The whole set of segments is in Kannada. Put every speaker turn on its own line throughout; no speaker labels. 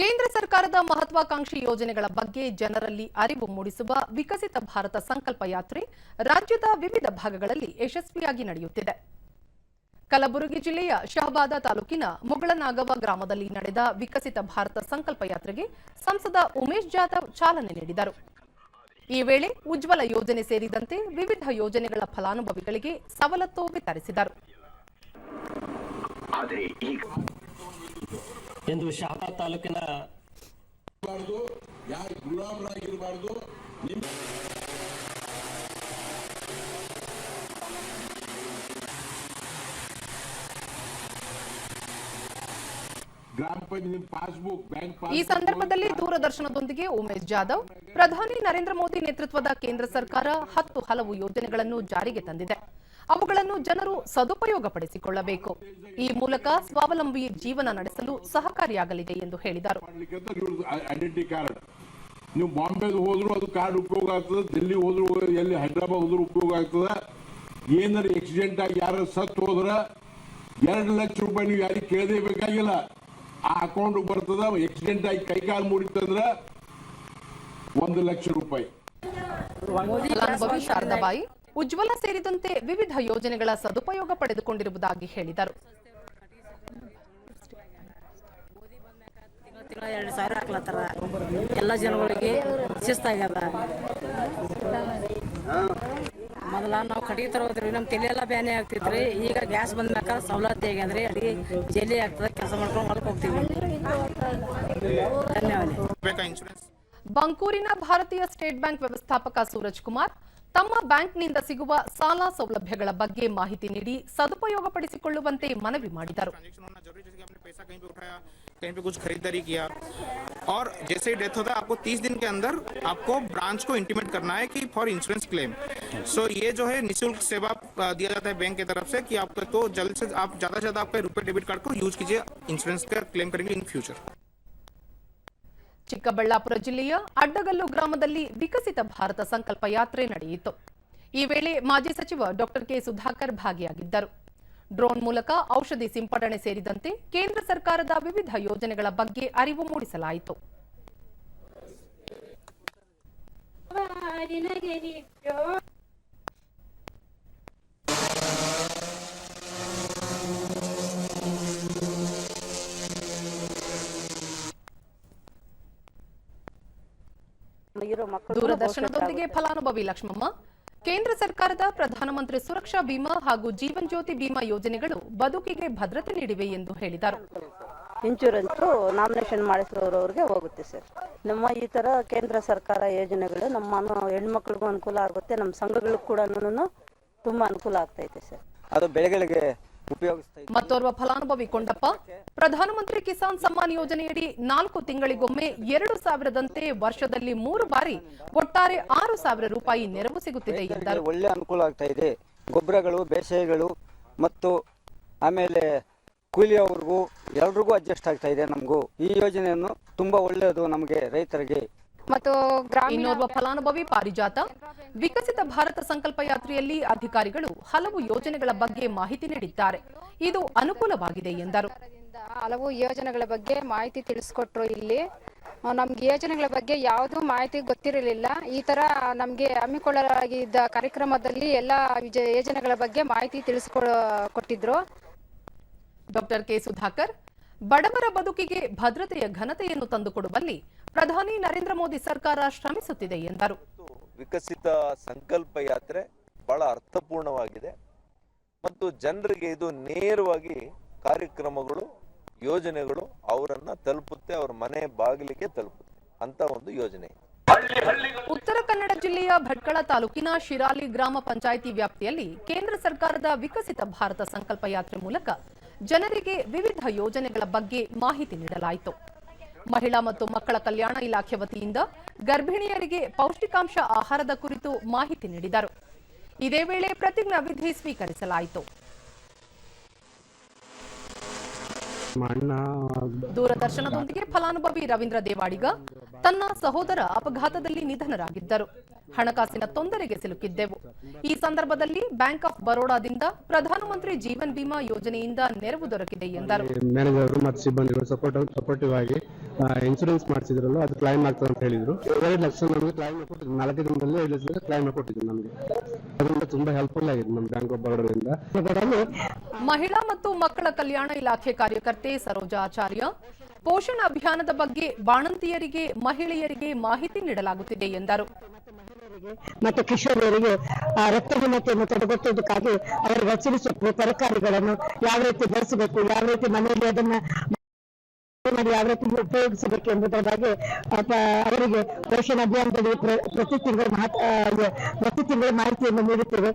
ಕೇಂದ್ರ ಸರ್ಕಾರದ ಮಹತ್ವಾಕಾಂಕ್ಷಿ ಯೋಜನೆಗಳ ಬಗ್ಗೆ ಜನರಲ್ಲಿ ಅರಿವು ಮೂಡಿಸುವ ವಿಕಸಿತ ಭಾರತ ಸಂಕಲ್ಪ ಯಾತ್ರೆ ರಾಜ್ಯದ ವಿವಿಧ ಭಾಗಗಳಲ್ಲಿ ಯಶಸ್ವಿಯಾಗಿ ನಡೆಯುತ್ತಿದೆ. ಕಲಬುರಗಿ ಜಿಲ್ಲೆಯ ಶಹಬಾದ ತಾಲೂಕಿನ ಮುಗಳನಾಗವ ಗ್ರಾಮದಲ್ಲಿ ನಡೆದ ವಿಕಸಿತ ಭಾರತ ಸಂಕಲ್ಪ ಯಾತ್ರೆಗೆ ಸಂಸದ ಉಮೇಶ್ ಜಾಧವ್ ಚಾಲನೆ ನೀಡಿದರು. ಈ ವೇಳೆ ಉಜ್ವಲ ಯೋಜನೆ ಸೇರಿದಂತೆ ವಿವಿಧ ಯೋಜನೆಗಳ ಫಲಾನುಭವಿಗಳಿಗೆ ಸವಲತ್ತು ವಿತರಿಸಿದರು.
ಎಂದು ಶಾಪಾ ತಾಲೂಕಿನ
ಇರಬಾರ್ದು ಯಾರು ಗುಲಾಮರಾಗಿರಬಾರ್ದು ನಿಮ್ಮ ಗ್ರಾಮ ಪಂಚಾಯತ್ ಪಾಸ್ಬುಕ್ ಬ್ಯಾಂಕ್
ಈ ಸಂದರ್ಭದಲ್ಲಿ ದೂರದರ್ಶನದೊಂದಿಗೆ ಉಮೇಶ್ ಜಾಧವ್ ಪ್ರಧಾನಿ ನರೇಂದ್ರ ಮೋದಿ ನೇತೃತ್ವದ ಕೇಂದ್ರ ಸರ್ಕಾರ ಹತ್ತು ಹಲವು ಯೋಜನೆಗಳನ್ನು ಜಾರಿಗೆ ತಂದಿದೆ. ಅವುಗಳನ್ನು ಜನರು ಸದುಪಯೋಗಪಡಿಸಿಕೊಳ್ಳಬೇಕು. ಈ ಮೂಲಕ ಸ್ವಾವಲಂಬಿ ಜೀವನ ನಡೆಸಲು ಸಹಕಾರಿಯಾಗಲಿದೆ ಎಂದು ಹೇಳಿದರು.
ಮಾಡ್ಲಿಕ್ಕೆ ಐಡೆಂಟಿ ಕಾರ್ಡ್ ನೀವು ಬಾಂಬೆಗೆ ಹೋದ್ರು ಅದು ಕಾರ್ಡ್ ಉಪಯೋಗ ಆಗ್ತದೆ ದಿಲ್ಲಿ ಹೋದ್ರು ಎಲ್ಲಿ ಹೈದರಾಬಾದ್ ಹೋದ್ರು ಉಪಯೋಗ ಆಗ್ತದೆ. ಏನಾರ ಆಕ್ಸಿಡೆಂಟ್ ಆಗಿ ಯಾರು ಸತ್ತು ಹೋದ್ರ ಎರಡು ಲಕ್ಷ ರೂಪಾಯಿ ನೀವು ಯಾರಿಗೆ ಕೇಳದೇ ಬೇಕಾಗಿಲ್ಲ. ಆ ಅಕೌಂಟ್ ಬರ್ತದ ಆಕ್ಸಿಡೆಂಟ್ ಆಗಿ ಕೈಕಾಲು ಮುರಿತಂದ್ರ ಒಂದು ಲಕ್ಷ ರೂಪಾಯಿ.
ಶಾರದಾಬಾಯಿ. ಉಜ್ವಲ ಸೇರಿದಂತೆ ವಿವಿಧ ಯೋಜನೆಗಳ ಸದುಪಯೋಗ ಪಡೆದುಕೊಂಡಿರುವುದಾಗಿ ಹೇಳಿದರು.
ತಿಂಗಳ ಎರಡು ಸಾವಿರ ಹಾಕ್ಲತ್ತಾರ ಎಲ್ಲ ಜನಗಳಿಗೆ ಶಿಸ್ತಾಗ್ಯದ ಮೊದಲ ನಾವು ಕಟ್ಟಿಗೆ ತರೋದ್ರಿ ನಮ್ಮ ತಲೆ ಎಲ್ಲ ಬ್ಯಾನೆ ಆಗ್ತಿದ್ರಿ ಈಗ ಗ್ಯಾಸ್ ಬಂದ್ಮ್ಯಾಕ ಸವಲತ್ತು ಹೇಗಂದ್ರೆ ಅಡಿಗೆ ಜಲ್ಲಿ ಆಗ್ತದೆ ಕೆಲಸ ಮಾಡ್ಕೊಂಡು ಹೊರಗೆ ಹೋಗ್ತೀವಿ. ಧನ್ಯವಾದ.
ಬಂಕೂರಿನ ಭಾರತೀಯ ಸ್ಟೇಟ್ ಬ್ಯಾಂಕ್ ವ್ಯವಸ್ಥಾಪಕ ಸೂರಜ್ ಕುಮಾರ್ ತಮ್ಮ ಬ್ಯಾಂಕ್ನಿಂದ ಸಿಗುವ ಸಾಲ ಸೌಲಭ್ಯಗಳ ಬಗ್ಗೆ ಮಾಹಿತಿ ನೀಡಿ ಸದುಪಯೋಗಪಡಿಸಿಕೊಳ್ಳುವಂತೆ ಮನವಿ ಮಾಡಿದರು
ट्रांजेक्शन होना जरूरी जैसे कि आपने पैसा कहीं पे उठाया कहीं पे कुछ खरीदारी किया और जैसे ही डेथ होता है आपको 30 दिन के अंदर आपको ब्रांच को इंटीमेट करना है कि फॉर इंश्योरेंस क्लेम सो ये जो है निशुल्क सेवा अ, दिया जाता है बैंक की तरफ से कि आपको तो जल्द से आप ज्यादा से ज्यादा आपके रुपए डेबिट कार्ड को यूज कीजिए इंश्योरेंस का क्लेम करेंगे इन फ्यूचर
ಚಿಕ್ಕಬಳ್ಳಾಪುರ ಜಿಲ್ಲೆಯ ಅಡ್ಡಗಲ್ಲು ಗ್ರಾಮದಲ್ಲಿ ವಿಕಸಿತ ಭಾರತ ಸಂಕಲ್ಪ ಯಾತ್ರೆ ನಡೆಯಿತು. ಈ ವೇಳೆ ಮಾಜಿ ಸಚಿವ ಡಾಕ್ಟರ್ ಕೆ ಸುಧಾಕರ್ ಭಾಗಿಯಾಗಿದ್ದರು. ಡ್ರೋನ್ ಮೂಲಕ ಔಷಧಿ ಸಿಂಪಡಣೆ ಸೇರಿದಂತೆ ಕೇಂದ್ರ ಸರ್ಕಾರದ ವಿವಿಧ ಯೋಜನೆಗಳ ಬಗ್ಗೆ ಅರಿವು ಮೂಡಿಸಲಾಯಿತು.
ಇರೋ ಮಕ್ಕಳು
ದೂರದರ್ಶನದೊಂದಿಗೆ ಫಲಾನುಭವಿ ಲಕ್ಷ್ಮಮ್ಮ ಕೇಂದ್ರ ಸರ್ಕಾರದ ಪ್ರಧಾನಮಂತ್ರಿ ಸುರಕ್ಷಾ ಬೀಮಾ ಹಾಗೂ ಜೀವನ್ ಜ್ಯೋತಿ ಬೀಮಾ ಯೋಜನೆಗಳು ಬದುಕಿಗೆ ಭದ್ರತೆ ನೀಡಿವೆ ಎಂದು ಹೇಳಿದರು
ಇನ್ಶೂರೆನ್ಸ್ ನಾಮಿನೇಷನ್ ಮಾಡಿಸಿರೋರವ್ರಿಗೆ ಹೋಗುತ್ತೆ ಸರ್ ನಮ್ಮ ಈ ಥರ ಕೇಂದ್ರ ಸರ್ಕಾರ ಯೋಜನೆಗಳು ನಮ್ಮ ಹೆಣ್ಮಕ್ಳಿಗೂ ಅನುಕೂಲ ಆಗುತ್ತೆ ನಮ್ಮ ಸಂಘಗಳಿಗೂ ಕೂಡ ತುಂಬ ಅನುಕೂಲ ಆಗ್ತೈತೆ ಸರ್
ಅದು ಬೆಳೆಗಳಿಗೆ.
ಮತ್ತೋರ್ವ ಫಲಾನುಭವಿ ಕೊಂಡಪ್ಪ. ಪ್ರಧಾನಮಂತ್ರಿ ಕಿಸಾನ್ ಸಮ್ಮಾನ್ ಯೋಜನೆಯಡಿ ನಾಲ್ಕು ತಿಂಗಳಿಗೊಮ್ಮೆ ಎರಡು ಸಾವಿರದಂತೆ ವರ್ಷದಲ್ಲಿ ಮೂರು ಬಾರಿ ಒಟ್ಟಾರೆ ಆರು ಸಾವಿರ ರೂಪಾಯಿ ನೆರವು ಸಿಗುತ್ತಿದೆ ಎಂದರು.
ಒಳ್ಳೆ ಅನುಕೂಲ ಆಗ್ತಾ ಇದೆ. ಗೊಬ್ಬರಗಳು ಬೇಸಾಯಗಳು ಮತ್ತು ಆಮೇಲೆ ಕೂಲಿಯವ್ರಿಗೂ ಎಲ್ರಿಗೂ ಅಡ್ಜಸ್ಟ್ ಆಗ್ತಾ ಇದೆ ನಮಗೂ. ಈ ಯೋಜನೆಯನ್ನು ತುಂಬಾ ಒಳ್ಳೆಯದು ನಮಗೆ ರೈತರಿಗೆ.
ಮತ್ತು ಗ್ರಾಮೀಣ
ಇನ್ನೋರ್ವ ಫಲಾನುಭವಿ ಪಾರಿಜಾತ. ವಿಕಸಿತ ಭಾರತ ಸಂಕಲ್ಪ ಯಾತ್ರೆಯಲ್ಲಿ ಅಧಿಕಾರಿಗಳು ಹಲವು ಯೋಜನೆಗಳ ಬಗ್ಗೆ ಮಾಹಿತಿ ನೀಡಿದ್ದಾರೆ. ಇದು ಅನುಕೂಲವಾಗಿದೆ ಎಂದರು.
ಹಲವು ಯೋಜನೆಗಳ ಬಗ್ಗೆ ಮಾಹಿತಿ ತಿಳಿಸ್ಕೊಟ್ರು ಇಲ್ಲಿ. ನಮ್ಗೆ ಯೋಜನೆಗಳ ಬಗ್ಗೆ ಯಾವುದು ಮಾಹಿತಿ ಗೊತ್ತಿರಲಿಲ್ಲ. ಈ ತರ ನಮ್ಗೆ ಹಮ್ಮಿಕೊಳ್ಳಲಾಗಿದ್ದ ಕಾರ್ಯಕ್ರಮದಲ್ಲಿ ಎಲ್ಲ ಯೋಜನೆಗಳ ಬಗ್ಗೆ ಮಾಹಿತಿ ತಿಳಿಸ್ಕೊ ಕೊಟ್ಟಿದ್ರು.
ಡಾಕ್ಟರ್ ಕೆ ಸುಧಾಕರ್ ಬಡವರ ಬದುಕಿಗೆ ಭದ್ರತೆಯ ಘನತೆಯನ್ನು ತಂದುಕೊಡುವಲ್ಲಿ ಪ್ರಧಾನಿ ನರೇಂದ್ರ ಮೋದಿ ಸರ್ಕಾರ ಶ್ರಮಿಸುತ್ತಿದೆ ಎಂದರು.
ವಿಕಸಿತ ಸಂಕಲ್ಪ ಯಾತ್ರೆ ಬಹಳ ಅರ್ಥಪೂರ್ಣವಾಗಿದೆ. ಮತ್ತು ಜನರಿಗೆ ಇದು ನೇರವಾಗಿ ಕಾರ್ಯಕ್ರಮಗಳು ಯೋಜನೆಗಳು ಅವರನ್ನ ತಲುಪುತ್ತೆ ಅವ್ರ ಮನೆ ಬಾಗಿಲಿಗೆ ತಲುಪುತ್ತೆ ಅಂತ ಒಂದು ಯೋಜನೆ.
ಉತ್ತರ ಕನ್ನಡ ಜಿಲ್ಲೆಯ ಭಟ್ಕಳ ತಾಲೂಕಿನ ಶಿರಾಲಿ ಗ್ರಾಮ ಪಂಚಾಯಿತಿ ವ್ಯಾಪ್ತಿಯಲ್ಲಿ ಕೇಂದ್ರ ಸರ್ಕಾರದ ವಿಕಸಿತ ಭಾರತ ಸಂಕಲ್ಪ ಯಾತ್ರೆ ಮೂಲಕ ಜನರಿಗೆ ವಿವಿಧ ಯೋಜನೆಗಳ ಬಗ್ಗೆ ಮಾಹಿತಿ ನೀಡಲಾಯಿತು. ಮಹಿಳಾ ಮತ್ತು ಮಕ್ಕಳ ಕಲ್ಯಾಣ ಇಲಾಖೆ ವತಿಯಿಂದ ಗರ್ಭಿಣಿಯರಿಗೆ ಪೌಷ್ಟಿಕಾಂಶ ಆಹಾರದ ಕುರಿತು ಮಾಹಿತಿ ನೀಡಿದರು. ಇದೇ ವೇಳೆ ಪ್ರತಿಜ್ಞಾ ವಿಧಿ ಸ್ವೀಕರಿಸಲಾಯಿತು. ದೂರದರ್ಶನದೊಂದಿಗೆ ಫಲಾನುಭವಿ ರವೀಂದ್ರ ದೇವಾಡಿಗ ತನ್ನ ಸಹೋದರ ಅಪಘಾತದಲ್ಲಿ ನಿಧನರಾಗಿದ್ದರು. ಹಣಕಾಸಿನ ತೊಂದರೆಗೆ ಸಿಲುಕಿದ್ದೆವು. ಈ ಸಂದರ್ಭದಲ್ಲಿ ಬ್ಯಾಂಕ್ ಆಫ್ ಬರೋಡಾದಿಂದ ಪ್ರಧಾನಮಂತ್ರಿ ಜೀವನ್ ಬಿಮಾ ಯೋಜನೆಯಿಂದ ನೆರವು ದೊರಕಿದೆ ಎಂದರು.
ಮ್ಯಾನೇಜರ್ ಮತ್ತು ಸಿಬ್ಬಂದಿಗಳು ಸಪೋರ್ಟ್ ಸಪೋರ್ಟಿವ್ ಆಗಿ ಇನ್ಸೂರೆನ್ಸ್ ಮಾಡಿಸಿದ್ರಲ್ಲ ಅದು ಕ್ಲೈಮ್ ಆಗ್ತದೆ ಅಂತ ಹೇಳಿದ್ರು. ಎರಡು ಲಕ್ಷ ನಮಗೆ ಕ್ಲೈಮ್ ಕೊಟ್ಟಿದ್ರು. ನಾಲ್ಕು ದಿನದಲ್ಲಿ ಎರಡು ಲಕ್ಷ ಕ್ಲೈಮ್ ಕೊಟ್ಟಿದ್ರು ನಮಗೆ. ಅದರಿಂದ ತುಂಬಾ ಹೆಲ್ಪ್ಫುಲ್ ಆಗಿದೆ ನಮ್ಮ ಬ್ಯಾಂಕ್ ಆಫ್ ಬರೋಡದಿಂದ.
ಮಹಿಳಾ ಮತ್ತು ಮಕ್ಕಳ ಕಲ್ಯಾಣ ಇಲಾಖೆ ಕಾರ್ಯಕರ್ತೆ ಸರೋಜಾ ಆಚಾರ್ಯ ಪೋಷಣ ಅಭಿಯಾನದ ಬಗ್ಗೆ ಬಾಣಂತಿಯರಿಗೆ ಮಹಿಳೆಯರಿಗೆ ಮಾಹಿತಿ ನೀಡಲಾಗುತ್ತಿದೆ ಎಂದರು.
ಮತ್ತು ಕಿಶೋರಿಯರಿಗೆ ರಕ್ತಹೀನತೆಯನ್ನು ತಡೆಗಟ್ಟುವುದಕ್ಕಾಗಿ ಅವರು ಹಸಿರು ಸೊಪ್ಪು ತರಕಾರಿಗಳನ್ನು ಯಾವ ರೀತಿ ಬೆಳೆಸಬೇಕು, ಯಾವ ರೀತಿ ಮನೆಯಲ್ಲಿ ಅದನ್ನ ಯಾವ ರೀತಿ ಉಪಯೋಗಿಸಬೇಕು ಎಂಬುದರ ಬಗ್ಗೆ ಅವರಿಗೆ ಪೋಷಣ ಅಭಿಯಾನದಲ್ಲಿ ಪ್ರ- ಪ್ರತಿ ತಿಂಗಳು ಪ್ರತಿ ತಿಂಗಳ ಮಾಹಿತಿಯನ್ನು ನೀಡುತ್ತೇವೆ.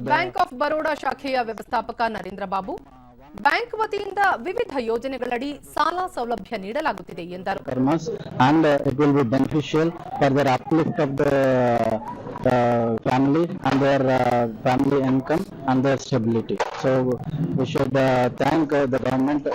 ಬ್ಯಾಂಕ್ ಆಫ್ ಬರೋಡಾ ಶಾಖೆಯ ವ್ಯವಸ್ಥಾಪಕ ನರೇಂದ್ರ ಬಾಬು. ಬ್ಯಾಂಕ್ ವತಿಯಿಂದ ವಿವಿಧ ಯೋಜನೆಗಳಡಿ ಸಾಲ ಸೌಲಭ್ಯ ನೀಡಲಾಗುತ್ತಿದೆ ಎಂದರು
and uh, will be beneficial for their uplift of the uh, family and their uh, family income and their stability. So we should uh, thank uh, the government